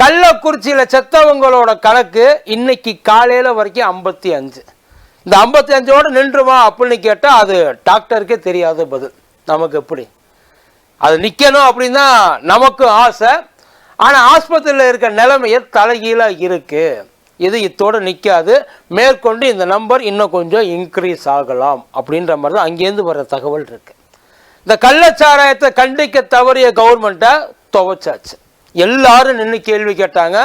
கள்ளக்குறிச்சியில் செத்தவங்களோட கணக்கு இன்னைக்கு காலையில் வரைக்கும் ஐம்பத்தி அஞ்சு. இந்த ஐம்பத்தி அஞ்சோடு நின்றுமா அப்படின்னு கேட்டால் அது டாக்டருக்கே தெரியாத பதில். நமக்கு எப்படி? அது நிற்கணும் அப்படின்னா நமக்கும் ஆசை. ஆனால் ஆஸ்பத்திரியில் இருக்க நிலைமையை தலைகீழாக இருக்குது இது இத்தோடு நிற்காது மேற்கொண்டு இந்த நம்பர் இன்னும் கொஞ்சம் இன்க்ரீஸ் ஆகலாம் அப்படின்ற மாதிரி தான் அங்கேருந்து வர தகவல் இருக்குது இந்த கள்ளச்சாராயத்தை கண்டிக்க தவறிய கவர்மெண்ட்டை துவைச்சாச்சு. எல்லாரும் நின்று கேள்வி கேட்டாங்க.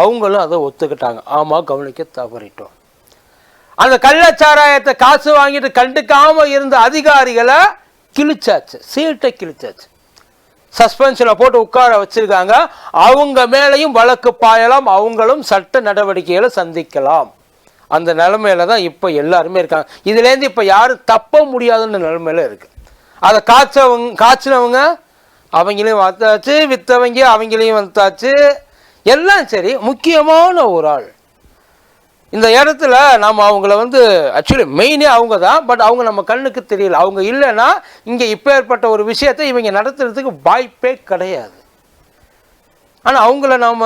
அவங்களும் அதை ஒத்துக்கிட்டாங்க. ஆமாம் கவனிக்க தவறிட்டோம். அந்த கள்ளச்சாராயத்தை காசு வாங்கிட்டு கண்டுக்காமல் இருந்த அதிகாரிகளை கிழிச்சாச்சு. சீட்டை கிழிச்சாச்சு. சஸ்பென்ஷனில் போட்டு உட்கார வச்சுருக்காங்க. அவங்க மேலேயும் வழக்கு பாயலாம். அவங்களும் சட்ட நடவடிக்கைகளை சந்திக்கலாம். அந்த நிலமையில தான் இப்போ எல்லாருமே இருக்காங்க. இதுலேருந்து இப்போ யாரும் தப்ப முடியாதுன்ற நிலமையில இருக்குது அதை காய்ச்சவங்க காய்ச்சினவங்க அவங்களையும் வளர்த்தாச்சு விற்றவங்க அவங்களையும் வந்தாச்சு எல்லாம் சரி முக்கியமான ஒரு ஆள். இந்த இடத்துல நம்ம அவங்கள வந்து ஆக்சுவலி மெயினே அவங்க தான் பட் அவங்க நம்ம கண்ணுக்கு தெரியல. அவங்க இல்லைன்னா இங்கே இப்போ ஏற்பட்ட ஒரு விஷயத்தை இவங்க நடத்துறதுக்கு வாய்ப்பே கிடையாது. ஆனால் அவங்கள நாம்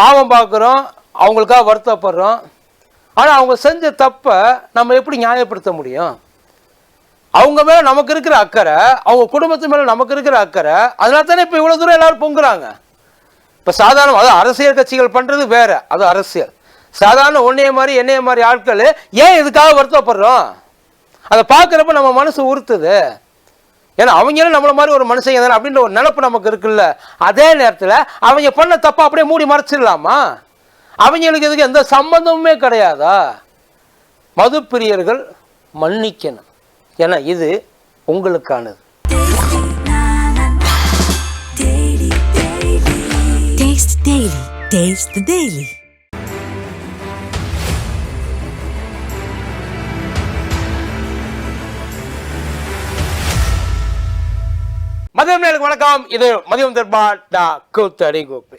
பாவம் பார்க்குறோம் அவங்களுக்காக வருத்தப்படுறோம். ஆனால் அவங்க செஞ்ச தப்பை நம்ம எப்படி நியாயப்படுத்த முடியும்? அவங்க மேலே நமக்கு இருக்கிற அக்கறை அவங்க குடும்பத்து மேலே நமக்கு இருக்கிற அக்கறை அதனால தானே இப்போ இவ்வளோ தூரம் எல்லாரும் பொங்குறாங்க? இப்போ சாதாரண அது அரசியல் கட்சிகள் பண்ணுறது வேற அது அரசியல். சாதாரண உன்னைய மாதிரி என்னைய மாதிரி ஆட்கள் ஏன் இதுக்காக வருத்தப்படுறோம்? அதை பார்க்குறப்ப நம்ம மனசு உறுத்துது. ஏன்னா அவங்களும் நம்மள மாதிரி ஒரு மனுஷங்க தானே அப்படின்ற ஒரு நினப்பு நமக்கு இருக்குல்ல. அதே நேரத்தில் அவங்க பண்ண தப்பா அப்படியே மூடி மறைச்சிடலாமா? அவங்களுக்கு இதுக்கு எந்த சம்பந்தமுமே கிடையாதா? மது பிரியர்கள் மன்னிக்கணும். ஏன்னா இது உங்களுக்கானது. மதியம் நேருக்கு வணக்கம். இது மதியம் தர்பா டா கூத்தடி கூப்பு.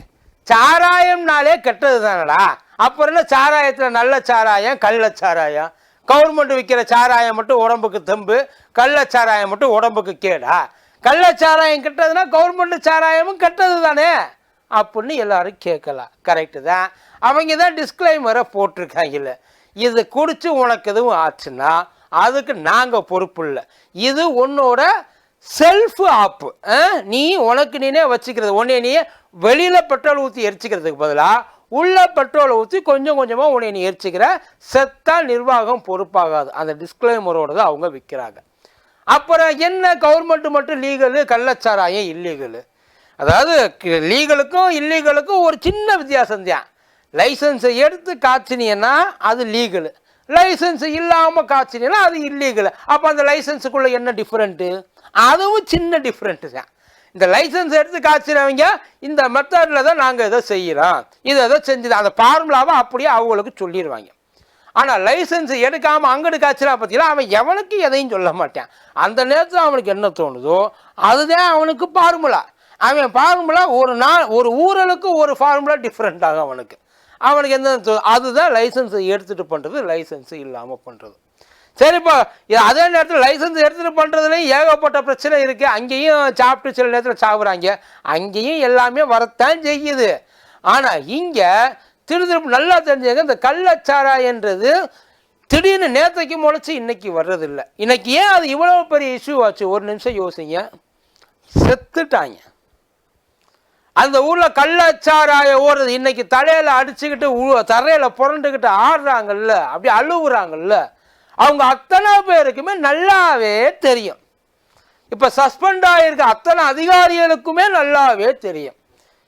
சாராயம்னாலே கெட்டது தானடா அப்புறம் என்ன சாராயத்தில் நல்ல சாராயம் கள்ள சாராயம்? கவர்மெண்ட் விற்கிற சாராயம் மட்டும் உடம்புக்கு தெம்பு கள்ளச்சாராயம் மட்டும் உடம்புக்கு கேடா. கள்ளச்சாராயம் கெட்டதுன்னா கவர்மெண்ட் சாராயமும் கெட்டது தானே? அப்படின்னு எல்லாரும் கேட்கலாம். கரெக்டு தான். அவங்க தான் டிஸ்க்ளைமரை போட்டிருக்காங்கல்ல. இது குடிச்சு உனக்கு எதுவும் ஆச்சுன்னா அதுக்கு நாங்கள் பொறுப்பு இல்லை. இது உன்னோட செல்ஃப் ஆப்பு நீ உனக்கு நீனே வச்சுக்கிறது. உன்னே நீ வெளியில் பெட்ரோல் ஊற்றி எரிச்சிக்கிறதுக்கு பதிலாக உள்ள பெட்ரோலை ஊற்றி கொஞ்சம் கொஞ்சமாக உன்னை நீ எரிச்சுக்கிற செத்தா நிர்வாகம் பொறுப்பாகாது. அந்த டிஸ்க்ளைமரோட தான் அவங்க விற்கிறாங்க அப்புறம் என்ன கவர்மெண்ட் மட்டும் லீகலு கள்ளச்சாராயம் இல்லீகலு அதாவது லீகலுக்கும் இல்லீகலுக்கும் ஒரு சின்ன வித்தியாசம் தான். லைசன்ஸை எடுத்து காய்ச்சினீங்கன்னா அது லீகலு லைசன்ஸ் இல்லாமல் காய்ச்சினீங்கன்னா அது இல்லீகலு அப்போ அந்த லைசன்ஸுக்குள்ளே என்ன டிஃப்ரெண்ட்டு அதுவும் சின்ன டிஃப்ரெண்ட்டு தான். இந்த லைசன்ஸ் எடுத்து காய்ச்சினவங்க இந்த மெத்தடில் தான் நாங்கள் இதை செய்கிறோம் இதை எதை செஞ்சது அந்த ஃபார்முலாவை அப்படியே அவங்களுக்கு சொல்லிடுவாங்க. ஆனால் லைசன்ஸ் எடுக்காமல் அங்கடு காய்ச்சலா பார்த்தீங்கன்னா அவன் எவனுக்கு எதையும் சொல்ல மாட்டான். அந்த நேரத்தில் அவனுக்கு என்ன தோணுதோ அதுதான் அவனுக்கு ஃபார்முலா அவன் ஃபார்முலா ஒரு நாள் ஒரு ஊரலுக்கு ஒரு ஃபார்முலா டிஃப்ரெண்ட் ஆகும் அவனுக்கு. அவனுக்கு எந்த தோ- அதுதான் லைசன்ஸ் எடுத்துகிட்டு பண்ணுறது லைசன்ஸ் இல்லாமல் பண்ணுறது சரிப்பா அதே நேரத்தில் லைசன்ஸ் எடுத்துகிட்டு பண்ணுறதுலையும் ஏகப்பட்ட பிரச்சனை இருக்குது அங்கேயும் சாப்பிட்டு சில நேரத்தில் சாப்பிட்றாங்க அங்கேயும் எல்லாமே வரத்தான் செய்யுது. ஆனால் இங்கே திருதிருப்பு நல்லா தெரிஞ்சுங்க இந்த கள்ளச்சாராயன்றது திடீர்னு நேற்றைக்கு முளைச்சி இன்றைக்கி வர்றதில்லை. இன்றைக்கி ஏன் அது இவ்வளோ பெரிய இஷ்யூ ஆச்சு? ஒரு நிமிஷம் யோசிங்க. செத்துட்டாங்க. அந்த ஊரில் கள்ளச்சாராய ஓடுறது இன்னைக்கு தலையில் அடிச்சுக்கிட்டு தரையில் புரண்டுக்கிட்டு ஆடுறாங்கல்ல அப்படி அழுகுறாங்கல்ல அவங்க அத்தனை பேருக்குமே நல்லாவே தெரியும். இப்போ சஸ்பெண்ட் ஆகியிருக்க அத்தனை அதிகாரிகளுக்குமே நல்லாவே தெரியும்.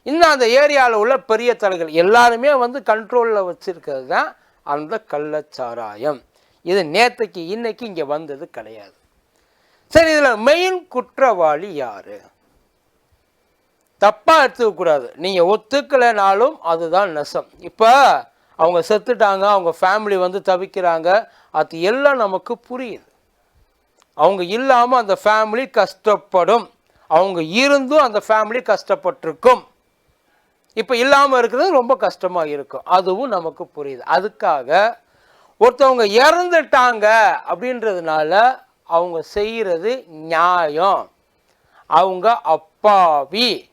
இன்னும் அந்த ஏரியாவில் உள்ள பெரிய தலைகள் எல்லாருமே வந்து கண்ட்ரோலில் வச்சுருக்கிறது தான் அந்த கள்ளச்சாராயம். இது நேற்றுக்கு இன்னைக்கு இங்கே வந்தது கிடையாது. சரி இதில் மெயின் குற்றவாளி யார்? தப்பாக எடுத்துக்கக்கூடாது நீங்கள் ஒத்துக்கலைனாலும் அதுதான் நெசம். இப்போ அவங்க செத்துட்டாங்க அவங்க ஃபேமிலி வந்து தவிக்கிறாங்க அது எல்லாம் நமக்கு புரியுது. அவங்க இல்லாமல் அந்த ஃபேமிலி கஷ்டப்படும். அவங்க இருந்தும் அந்த ஃபேமிலி கஷ்டப்பட்டிருக்கும். இப்போ இல்லாமல் இருக்கிறது ரொம்ப கஷ்டமாக இருக்கும். அதுவும் நமக்கு புரியுது. அதுக்காக ஒருத்தவங்க இறந்துட்டாங்க அப்படின்றதுனால அவங்க செய்கிறது நியாயம். அவங்க அப்பாவி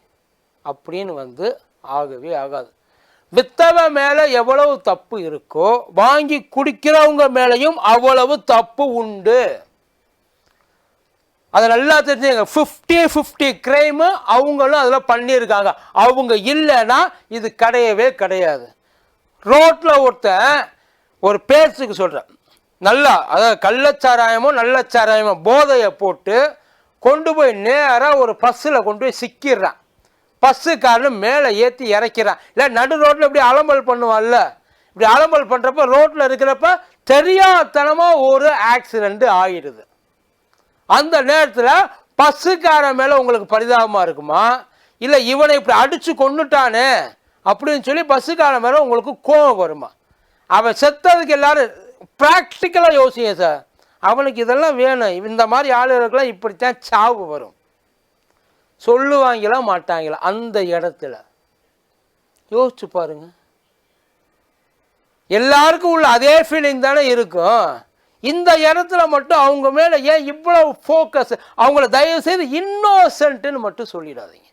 அப்படின்னு வந்து ஆகவே ஆகாது. வித்தவன் மேலே எவ்வளவு தப்பு இருக்கோ வாங்கி குடிக்கிறவங்க மேலேயும் அவ்வளவு தப்பு உண்டு. அதை நல்லா தெரிஞ்சுங்க. ஃபிஃப்டி ஃபிஃப்டி கிரைமு அவங்களும் அதில் பண்ணியிருக்காங்க. அவங்க இல்லைன்னா இது கிடையவே கிடையாது. ரோட்டில் ஒருத்தன் ஒரு பேச்சுக்கு சொல்கிறேன் நல்லா அதாவது கள்ளச்சாராயமோ நல்லச்சாராயமோ போதையை போட்டு கொண்டு போய் நேராக ஒரு பஸ்ஸில் கொண்டு போய் சிக்கிடுறான். பஸ்ஸுக்காரன் மேலே ஏற்றி இறக்கிறான். இல்லை நடு ரோட்டில் இப்படி அலம்பல் பண்ணுவான்ல. இப்படி அலம்பல் பண்ணுறப்ப ரோட்டில் இருக்கிறப்ப தெரியாதனமாக ஒரு ஆக்சிடெண்ட்டு ஆகிடுது அந்த நேரத்தில் பஸ்ஸுக்காரன் மேலே உங்களுக்கு பரிதாபமாக இருக்குமா? இல்லை இவனை இப்படி அடித்து கொண்டுட்டானே அப்படின்னு சொல்லி பஸ்ஸுக்காரன் மேலே உங்களுக்கு கோபம் வருமா? அவன் செத்ததுக்கு எல்லாரும் ப்ராக்டிக்கலாக யோசிங்க சார் அவனுக்கு இதெல்லாம் வேணும். இந்த மாதிரி ஆளுகளுக்கெல்லாம் இப்படித்தான் சாவு வரும். சொல்லுவாங்களா மாட்டாங்களா? அந்த இடத்துல. யோசிச்சு பாருங்க. எல்லாருக்கும் உள்ள அதே ஃபீலிங் தானே இருக்கும். இந்த இடத்துல மட்டும் அவங்க மேலே ஏன் இவ்வளோ ஃபோக்கஸ் அவங்கள தயவு செய்து இன்னோசன்ட்டுன்னு மட்டும் சொல்லிடாதீங்க.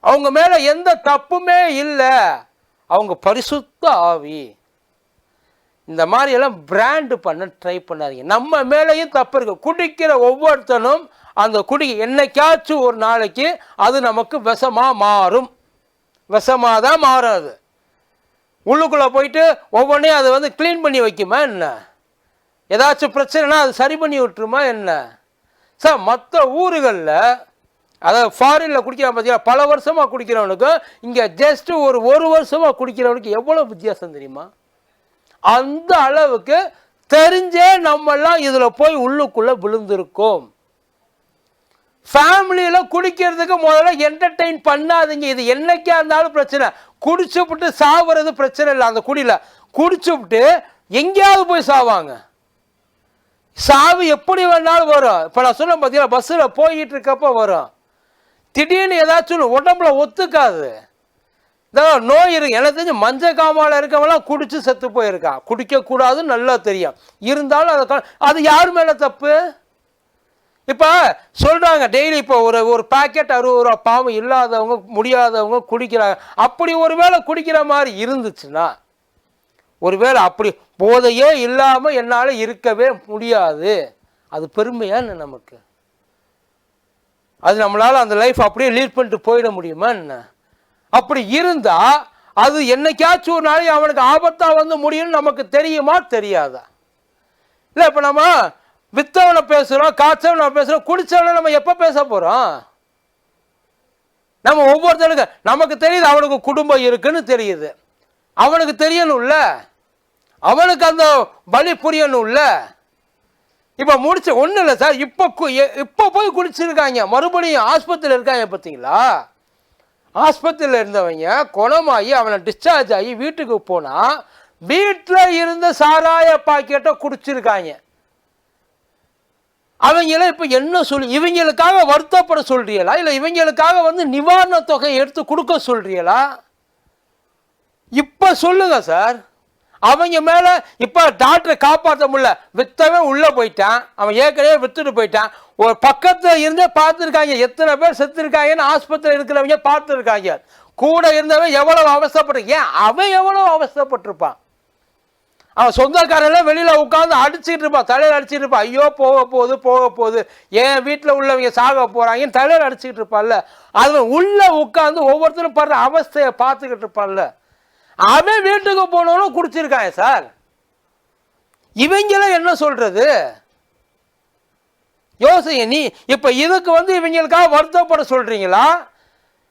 அவங்க மேலே எந்த தப்புமே இல்லை. அவங்க பரிசுத்த ஆவி. இந்த மாதிரி எல்லாம் பிராண்டு பண்ண ட்ரை பண்ணாதீங்க. நம்ம மேலேயும் தப்பு இருக்கு. குடிக்கிற ஒவ்வொருத்தனும் அந்த குடி என்னைக்காச்சும் ஒரு நாளைக்கு அது நமக்கு விஷமாக மாறும். விஷமாக தான் மாறாது. உள்ளுக்குள்ளே போயிட்டு ஒவ்வொன்றையும் அதை வந்து க்ளீன் பண்ணி வைக்குமா என்ன? ஏதாச்சும் பிரச்சனைனா அது சரி பண்ணி விட்டுருமா என்ன? சார் மற்ற ஊர்களில் அதாவது ஃபாரினில் குடிக்கிறான் பார்த்தீங்கன்னா பல வருஷமாக குடிக்கிறவனுக்கும் இங்கே ஜஸ்ட்டு ஒரு ஒரு வருஷமாக குடிக்கிறவனுக்கு எவ்வளோ வித்தியாசம் தெரியுமா? அந்த அளவுக்கு தெரிஞ்சே நம்மெல்லாம் இதில் போய் உள்ளுக்குள்ளே விழுந்திருக்கோம். ஃபேமிலியில் குடிக்கிறதுக்கு முதல்ல என்டர்டெயின் பண்ணாதீங்க. இது என்னைக்கா இருந்தாலும் பிரச்சனை. குடிச்சுப்புட்டு சாவுறது பிரச்சனை இல்லை. அந்த குடியில் குடிச்சுப்புட்டு எங்கேயாவது போய் சாவாங்க. சாவு எப்படி வேணாலும் வரும். இப்போ நான் சொன்னேன் பார்த்தீங்களா பஸ்ஸில் போயிட்டு இருக்கப்போ வரும். திடீர்னு ஏதாச்சும் உடம்புல ஒத்துக்காது. இதெல்லாம் நோய் இருக்கு எனக்கு தெரிஞ்சு மஞ்சள் காமால இருக்கவங்களாம் குடிச்சு செத்து போயிருக்கான் குடிக்கக்கூடாதுன்னு நல்லா தெரியும். இருந்தாலும் அதை க- அது யார் மேலே தப்பு? இப்போ சொல்கிறாங்க டெய்லி இப்போ ஒரு ஒரு பாக்கெட் அறுபது ரூபா பாவம் இல்லாதவங்க முடியாதவங்க குடிக்கிறாங்க. அப்படி ஒரு வேளை குடிக்கிற மாதிரி இருந்துச்சுன்னா ஒருவேளை அப்படி போதையே இல்லாமல் என்னால் இருக்கவே முடியாது. அது பெருமையான்னு நமக்கு? அது நம்மளால் அந்த லைஃப் அப்படியே லீட் பண்ணிட்டு போயிட முடியுமா என்ன? அப்படி இருந்தா அது என்னைக்காச்சும் ஒரு நாளைக்கு அவனுக்கு ஆபத்தா வந்து முடியும்னு நமக்கு தெரியுமா? தெரியாதா? இல்லை இப்போ நம்ம வித்தவனை பேசுகிறோம் காய்ச்சவனை பேசுகிறோம் குடிச்சவனை நம்ம எப்போ பேச போகிறோம் நம்ம ஒவ்வொருத்தனுக்கு நமக்கு தெரியுது அவனுக்கு குடும்பம் இருக்குன்னு தெரியுது. அவனுக்கு தெரியணும்ல? அவனுக்கு அந்த வழி புரியணும்ல? இப்போ முடிச்ச ஒன்றும் இல்லை சார் இப்போ இப்போ போய் குடிச்சிருக்காங்க மறுபடியும் ஆஸ்பத்திரியில் இருக்காங்க பார்த்தீங்களா ஆஸ்பத்திரியில் இருந்தவங்க குணமாகி அவனை டிஸ்சார்ஜ் ஆகி வீட்டுக்கு போனால் வீட்டில் இருந்த சாராய பாக்கெட்டை குடிச்சிருக்காங்க. அவங்கள இப்போ என்ன சொல்லி இவங்களுக்காக வருத்தப்பட சொல்றீங்களா? இல்லை இவங்களுக்காக வந்து நிவாரண தொகை எடுத்து கொடுக்க சொல்றீங்களா? இப்போ சொல்லுங்க சார். அவங்க மேலே இப்போ டாக்டரை காப்பாற்ற முடியல. வித்தவன் உள்ளே போயிட்டான். அவன் ஏற்கனவே வித்துட்டு போயிட்டான். ஒரு பக்கத்தில் இருந்தே பார்த்துருக்காங்க. எத்தனை பேர் செத்துருக்காங்கன்னு ஆஸ்பத்திரியில் இருக்கிறவங்க பார்த்துருக்காங்க. கூட இருந்தவன் எவ்வளவு அவசரப்பட்டு ஏன் அவன் எவ்வளவு அவஸ்தைப்பட்டிருப்பான்? அவன் சொந்தக்காரெல்லாம் வெளியில் உட்காந்து அடிச்சுட்டு இருப்பான். தலையில் அடிச்சுட்டு இருப்பான். ஐயோ போக போகுது போக போகுது. ஏன் வீட்டில் உள்ளவங்க சாக போகிறாங்கன்னு தலையில் அடிச்சுக்கிட்டு இருப்பான்ல. அவன் உள்ளே உட்காந்து ஒவ்வொருத்தரும் படுற அவஸ்தையை பார்த்துக்கிட்டு இருப்பான்ல. அவன் வீட்டுக்கு போனவனும் குடிச்சிருக்காங்க சார். இவங்களாம் என்ன சொல்றது? யோசிங்க நீ இப்ப இதுக்கு வந்து இவங்களுக்காக வருத்தப்பட சொல்றீங்களா?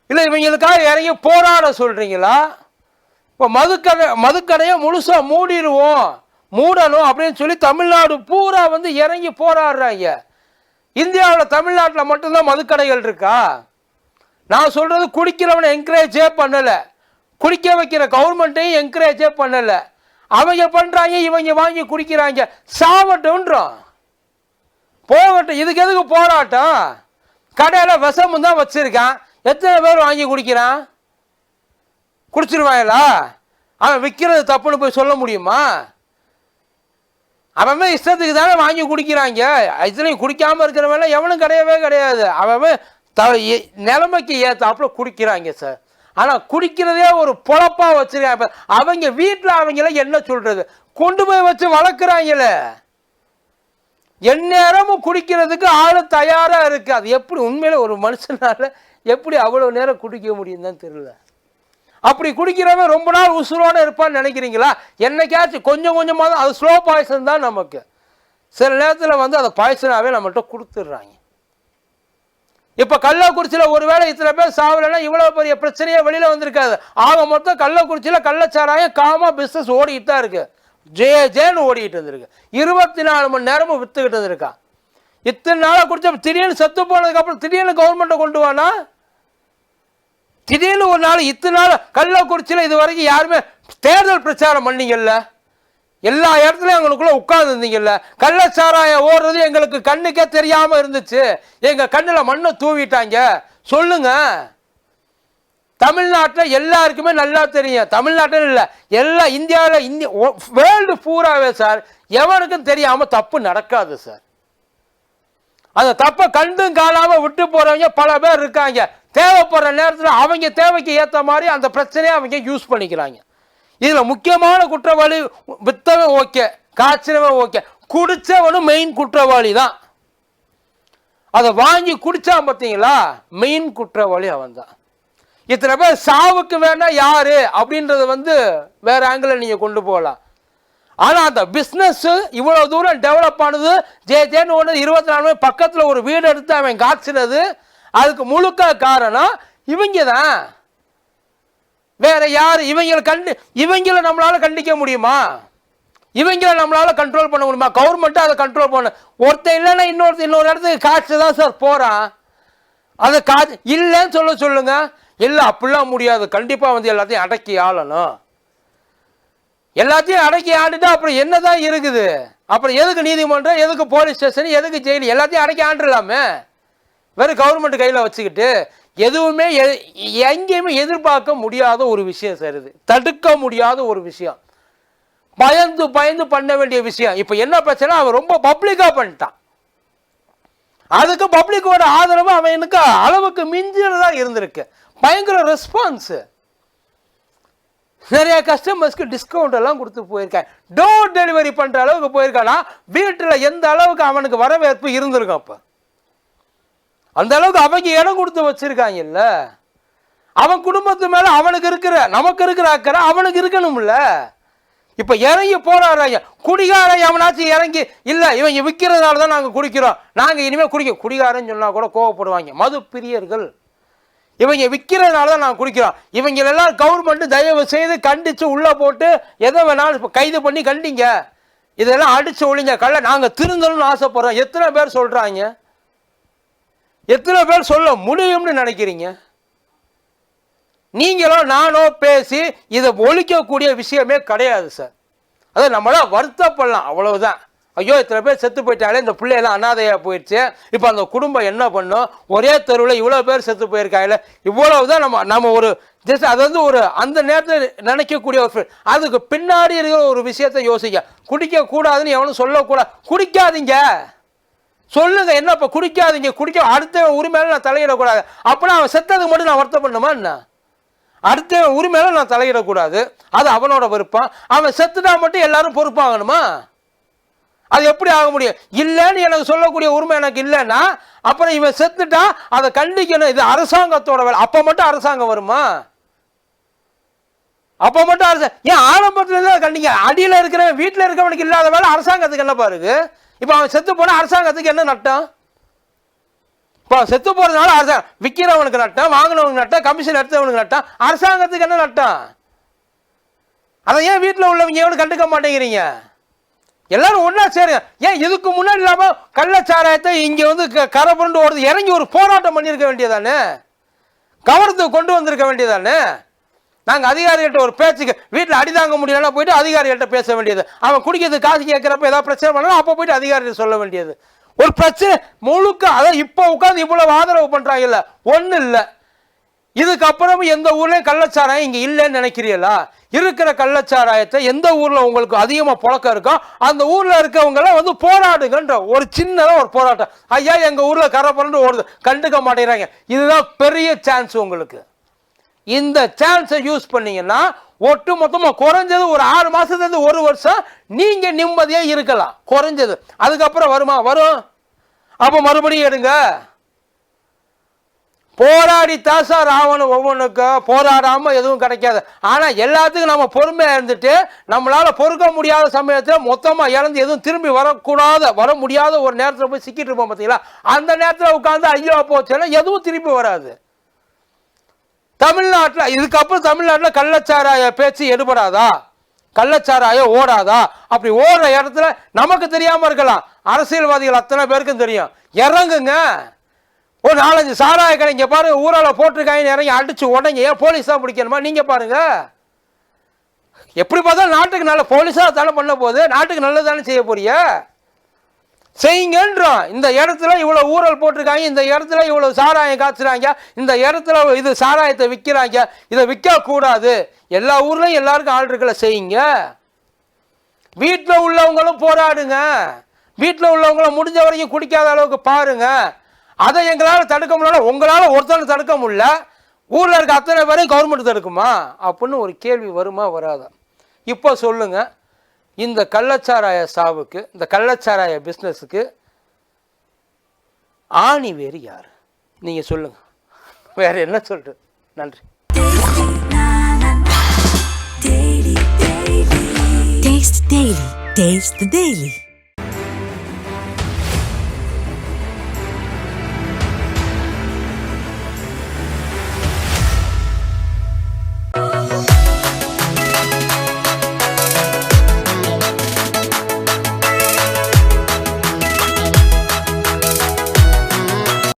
இல்லை இவங்களுக்காக இறங்கி போராட சொல்றீங்களா? இப்போ மதுக்கடை மதுக்கடையை முழுசாக மூடிடுவோம் மூடணும் அப்படின்னு சொல்லி தமிழ்நாடு பூரா வந்து இறங்கி போராடுறாங்க. இந்தியாவில் தமிழ்நாட்டில் மட்டும்தான் மதுக்கடைகள் இருக்கா? நான் சொல்கிறது குடிக்கிறவனை என்கரேஜே பண்ணலை. குடிக்க வைக்கிற கவர்மெண்ட்டையும் என்கரேஜே பண்ணலை. அவங்க பண்ணுறாங்க இவங்க வாங்கி குடிக்கிறாங்க. சாவட்டும்ன்றோம் போகட்டும் இதுக்கு எதுக்கு போராட்டம்? கடையில் விஷமும் தான் வச்சுருக்கான். எத்தனை பேர் வாங்கி குடிக்கிறான்? குடிச்சிருவாங்களா அவன் விற்கிறது தப்புன்னு போய் சொல்ல முடியுமா? அவன் இஷ்டத்துக்கு தானே வாங்கி குடிக்கிறாங்க. இதுலையும் குடிக்காமல் இருக்கிறவன் எவனும் கிடையவே கிடையாது. அவன் த நிலைமைக்கு ஏற்றாப்புல குடிக்கிறாங்க சார் ஆனால் குடிக்கிறதே ஒரு பொழப்பாக வச்சுருக்காங்க. அவங்க வீட்டில் அவங்கள என்ன சொல்கிறது கொண்டு போய் வச்சு வளர்க்குறாங்களே. எந்நேரமும் குடிக்கிறதுக்கு ஆள் தயாராக இருக்குது அது எப்படி உண்மையில் ஒரு மனுஷனால எப்படி அவ்வளோ நேரம் குடிக்க முடியும் தான் தெரியல. அப்படி குடிக்கிறவன் ரொம்ப நாள் உசுரோடு இருப்பான்னு நினைக்கிறீங்களா? என்னைக்காச்சும் கொஞ்சம் கொஞ்சமாக தான் அது ஸ்லோ பாய்சன் தான் நமக்கு. சில நேரத்தில் வந்து அதை பாய்சனாகவே நம்மகிட்ட கொடுத்துட்றாங்க. இப்போ கள்ளக்குறிச்சியில் ஒருவேளை இத்தனை பேர் சாவலைன்னா இவ்வளோ பெரிய பிரச்சனையே வெளியில் வந்திருக்காது. ஆக மொத்தம் கள்ளக்குறிச்சியில் கள்ளச்சாராயம் காமா பிஸ்னஸ் ஓடிக்கிட்டு தான் இருக்குது ஜே ஜேன்னு ஓடிக்கிட்டு இருந்திருக்கு. இருபத்தி நாலு மணி நேரமும் விற்றுக்கிட்டு இருந்திருக்கான் இத்தனை நாளாக குடிச்ச திடீர்னு செத்து போனதுக்கப்புறம் திடீர்னு கவர்மெண்ட்டை கொண்டு வானா? திடீர்னு ஒரு நாள் இத்தனை நாள் கள்ளக்குறிச்சியில் இது வரைக்கும் யாருமே தேர்தல் பிரச்சாரம் பண்ணீங்கல்ல? எல்லா இடத்துலையும் எங்களுக்குள்ள உட்காந்துருந்தீங்கல்ல கள்ளச்சாராயம் ஓடுறது எங்களுக்கு கண்ணுக்கே தெரியாமல் இருந்துச்சு. எங்கள் கண்ணில் மண்ணை தூவிட்டாங்க. சொல்லுங்க. தமிழ்நாட்டில் எல்லாருக்குமே நல்லா தெரியும். தமிழ்நாட்டில் இல்லை. எல்லா இந்தியாவில் இந்திய வேர்ல்டு பூராவே சார் எவனுக்கும் தெரியாமல் தப்பு நடக்காது சார் அந்த தப்பை கண்டும் காணாமல் விட்டு போகிறவங்க பல பேர் இருக்காங்க. தேவைப்படுற நேரத்தில் அவங்க தேவைக்கு ஏற்ற மாதிரி அந்த பிரச்சனையை அவங்க யூஸ் பண்ணிக்கிறாங்க. இதில் முக்கியமான குற்றவாளி வித்தவன் ஓகே காய்ச்சினவன் ஓகே. குடித்தவனும் மெயின் குற்றவாளி தான். அதை வாங்கி குடித்தான் பார்த்தீங்களா? மெயின் குற்றவாளி அவன் தான் இத்தனை பேர் சாவுக்கு வேணா யார் அப்படின்றத வந்து வேறு ஆங்கிள் நீங்கள் கொண்டு போகலாம். ஆனால் அந்த பிஸ்னஸ்ஸு இவ்வளோ தூரம் டெவலப் ஆனது ஜே ஜேன்னு ஒன்று இருபத்தி நாலு பக்கத்தில் ஒரு வீடு எடுத்து அவன் காய்ச்சினது அதுக்கு முழுக்க காரணம் இவங்க தான். வேற யார்? இவங்களை கண்டு இவங்களை நம்மளால கண்டிக்க முடியுமா? இவங்களை நம்மளால கண்ட்ரோல் பண்ண முடியுமா? கவர்மெண்ட்டும் அதை கண்ட்ரோல் பண்ண ஒருத்தன் இல்லைன்னா இன்னொருத்தன் இன்னொரு இடத்துக்கு காசு தான் சார் போகிறான் அதை காய்ச்சி இல்லைன்னு சொல்ல சொல்லுங்க. இல்லை அப்படிலாம் முடியாது. கண்டிப்பாக வந்து எல்லாத்தையும் அடக்கி ஆளணும். எல்லாத்தையும் அடக்கி ஆண்டுட்டா அப்புறம் என்ன தான் இருக்குது? அப்புறம் எதுக்கு நீதிமன்றம் எதுக்கு போலீஸ் ஸ்டேஷன் எதுக்கு ஜெயில் எல்லாத்தையும் அடக்கி ஆண்டுடலாமே. வெறும் கவர்மெண்ட் கையில் வச்சுக்கிட்டு எதுவுமே எ- எங்கேயுமே எதிர்பார்க்க முடியாத ஒரு விஷயம் சார் இது. தடுக்க முடியாத ஒரு விஷயம். பயந்து பயந்து பண்ண வேண்டிய விஷயம். இப்போ என்ன பிரச்சனை அவன் ரொம்ப பப்ளிக்காக பண்ணிட்டான். அதுக்கு பப்ளிக்கோட ஆதரவு அவனுக்கு அளவுக்கு மிஞ்சினதாக இருந்திருக்கு. பயங்கர ரெஸ்பான்ஸு நிறைய கஸ்டமர்ஸ்க்கு டிஸ்கவுண்ட் எல்லாம் கொடுத்து போயிருக்கேன். டோர் டெலிவரி பண்ணுற அளவுக்கு போயிருக்கானா வீட்டில் எந்த அளவுக்கு அவனுக்கு வரவேற்பு இருந்திருக்கும் அப்போ. அந்த அளவுக்கு அவங்க இடம் கொடுத்து வச்சிருக்காங்கல்ல? அவன் குடும்பத்து மேல அவனுக்கு இருக்கிற நமக்கு இருக்கிற அக்கறை அவனுக்கு இருக்கணும்ல? இப்ப இறங்கி போராடுறாங்க. குடிகாரன் எவனாச்சும் இறங்கி இல்ல இவங்க விற்கிறதுனால தான் நாங்க குடிக்கிறோம். நாங்க இனிமே குடிக்க குடிகாரன்னு சொன்னா கூட கோவப்படுவாங்க. மது பிரியர்கள் இவங்க விற்கிறதுனால தான் நாங்கள் குடிக்கிறோம். இவங்களெல்லாம் கவர்மெண்ட் தயவு செய்து கண்டிச்சு உள்ள போட்டு எதை வேணாலும் இப்ப கைது பண்ணி கண்டிங்க. இதெல்லாம் அடிச்சு ஒழிங்க கள்ள நாங்கள் திருந்தணும்னு ஆசைப்படுறோம். எத்தனை பேர் சொல்றாங்க? எத்தனை பேர் சொல்ல முடியும்னு நினைக்கிறீங்க? நீங்களோ நானோ பேசி இதை ஒழிக்கக்கூடிய விஷயமே கிடையாது சார். அதை நம்மளா வருத்தப்படலாம் அவ்வளவுதான். ஐயோ இத்தனை பேர் செத்து போயிட்டாலே இந்த பிள்ளையெல்லாம் அனாதையாக போயிடுச்சு. இப்போ அந்த குடும்பம் என்ன பண்ணும்? ஒரே தெருவில் இவ்வளோ பேர் செத்து போயிருக்காங்கல்ல இவ்வளவுதான் நம்ம நம்ம ஒரு ஜஸ்ட் அது வந்து ஒரு அந்த நேரத்தில் நினைக்கக்கூடிய ஒரு அதுக்கு பின்னாடி இருக்கிற ஒரு விஷயத்தை யோசிக்க குடிக்கக்கூடாதுன்னு எவனும் சொல்லக்கூடாது. குடிக்காதீங்க! சொல்லுங்க என்ன இப்ப குடிக்காதீங்க குடிக்க அடுத்த உரிமையில நான் தலையிடக்கூடாது. அப்படின்னா அவன் செத்ததுக்கு மட்டும் நான் வருத்தம் பண்ணுமா என்ன? அடுத்த உரிமையில நான் தலையிடக்கூடாது. அது அவனோட விருப்பம். அவன் செத்துட்டா மட்டும் எல்லாரும் பொறுப்பாகணுமா அது எப்படி ஆக முடியும்? இல்லைன்னு எனக்கு சொல்லக்கூடிய உரிமை எனக்கு இல்லைன்னா அப்புறம் இவன் செத்துட்டா அதை கண்டிக்கணும். இது அரசாங்கத்தோட வேலை. அப்போ மட்டும் அரசாங்கம் வருமா? அப்போ மட்டும் அரசாங்கம் ஏன் ஆரம்பத்துல இருந்து கண்டிங்க. அடியில் இருக்கிறவன் வீட்டில் இருக்கிறவனுக்கு இல்லாத வேலை அரசாங்கத்துக்கு என்ன பாருங்க? இப்போ அவன் செத்து போனால் அரசாங்கத்துக்கு என்ன நட்டம்? இப்போ அவன் செத்து போகிறதுனால அரசாங்கம் விற்கிறவனுக்கு நட்டம் வாங்கினவனுக்கு நட்டம் கமிஷன் எடுத்தவனுக்கு நட்டம் அரசாங்கத்துக்கு என்ன நட்டம்? அதை ஏன் வீட்டில் உள்ளவங்க எவனும் கண்டுக்க மாட்டேங்கிறீங்க? எல்லாரும் ஒன்றா சேருங்க. ஏன் இதுக்கு முன்னாடி இல்லாமல் கள்ளச்சாராயத்தை இங்கே வந்து க- கரை புரண்டு ஓடுது இறங்கி ஒரு போராட்டம் பண்ணியிருக்க வேண்டியதானே? கவனத்துக்கு கொண்டு வந்திருக்க வேண்டியதானே? நாங்க அதிகாரிகள்ட்ட ஒரு பேச்சுக்கு வீட்டில் அடிதாங்க முடியலன்னா போயிட்டு அதிகாரிகள்ட்ட பேச வேண்டியது. அவன் குடிக்கிறதுக்கு காசு கேட்குறப்ப ஏதாவது பிரச்சனை பண்ணா அப்போ போயிட்டு அதிகாரிகிட்ட சொல்ல வேண்டியது. ஒரு பிரச்சனை முழுக்க அதான் இப்போ உட்காந்து இவ்வளவு ஆதரவு பண்றாங்கல்ல ஒன்றும் இல்லை. இதுக்கப்புறமும் எந்த ஊர்லயும் கள்ளச்சாராயம் இங்க இல்லைன்னு நினைக்கிறீங்களா இருக்கிற கள்ளச்சாராயத்தை எந்த ஊர்ல உங்களுக்கு அதிகமா புழக்கம் இருக்கோ அந்த ஊர்ல இருக்கவங்க எல்லாம் வந்து போராடுங்கன்ற ஒரு சின்னதா ஒரு போராட்டம். ஐயா எங்க ஊர்ல கரை புரண்டு ஓடுது. கண்டுக்க மாட்டேங்கிறாங்க. இதுதான் பெரிய சான்ஸ் உங்களுக்கு. இந்த சான்ஸை யூஸ் பண்ணீங்கன்னா ஒட்டு மொத்தமாக குறைஞ்சது ஒரு ஆறு மாதத்துலேருந்து ஒரு வருஷம் நீங்கள் நிம்மதியாக இருக்கலாம். குறைஞ்சது. அதுக்கப்புறம் வருமா? வரும். அப்போ மறுபடியும் எடுங்க. போராடி தாசா ராவணம் ஒவ்வொன்றுக்கு போராடாமல் எதுவும் கிடைக்காது. ஆனால் எல்லாத்துக்கும் நம்ம பொறுமையாக இருந்துட்டு நம்மளால் பொறுக்க முடியாத சமயத்தில் மொத்தமாக இறந்து எதுவும் திரும்பி வரக்கூடாத வர முடியாத ஒரு நேரத்தில் போய் சிக்கிட்டு இருப்போம் பார்த்தீங்களா அந்த நேரத்தில் உட்காந்து ஐயோ போச்சுன்னா எதுவும் திரும்பி வராது. தமிழ்நாட்டில் இதுக்கப்புறம் தமிழ்நாட்டில் கள்ளச்சாராய பேச்சு எடுபடாதா? கள்ளச்சாராயம் ஓடாதா? அப்படி ஓடுற இடத்துல நமக்கு தெரியாமல் இருக்கலாம். அரசியல்வாதிகள் அத்தனை பேருக்கும் தெரியும். இறங்குங்க. ஒரு நாலஞ்சு சாராய கடை இங்கே பாருங்க ஊரால் போட்டிருக்காங்கன்னு இறங்கி அடிச்சு உடங்க. ஏன் போலீஸ் தான் பிடிக்கணுமா? நீங்கள் பாருங்க. எப்படி பார்த்தாலும் நாட்டுக்கு நல்ல போலீஸாக தானே பண்ண போகுது. நாட்டுக்கு நல்லது தானே செய்ய போறிய செய்யுங்கன்றோம் இந்த இடத்துல இவ்வளோ ஊழல் போட்டிருக்காங்க இந்த இடத்துல இவ்வளோ சாராயம் காய்ச்சுறாங்க இந்த இடத்துல இது சாராயத்தை விற்கிறாங்க இதை விற்கக்கூடாது எல்லா ஊர்லேயும் எல்லாருக்கும் ஆர்டர்களை செய்யுங்க. வீட்டில் உள்ளவங்களும் போராடுங்க. வீட்டில் உள்ளவங்களும் முடிஞ்ச வரைக்கும் குடிக்காத அளவுக்கு பாருங்க. அதை எங்களால் தடுக்க முடியல உங்களால் ஒருத்தனை தடுக்க முடியல. ஊரில் இருக்க அத்தனை பேரையும் கவர்மெண்ட் தடுக்குமா? அப்படின்னு ஒரு கேள்வி வருமா வராதா? இப்போ சொல்லுங்கள் இந்த கள்ளச்சாராய சாவுக்கு இந்த கள்ளச்சாராய பிஸ்னஸுக்கு ஆணி வேறு யார் நீங்கள் சொல்லுங்க வேற என்ன சொல்றது நன்றி Taste the Daily. Taste the Daily.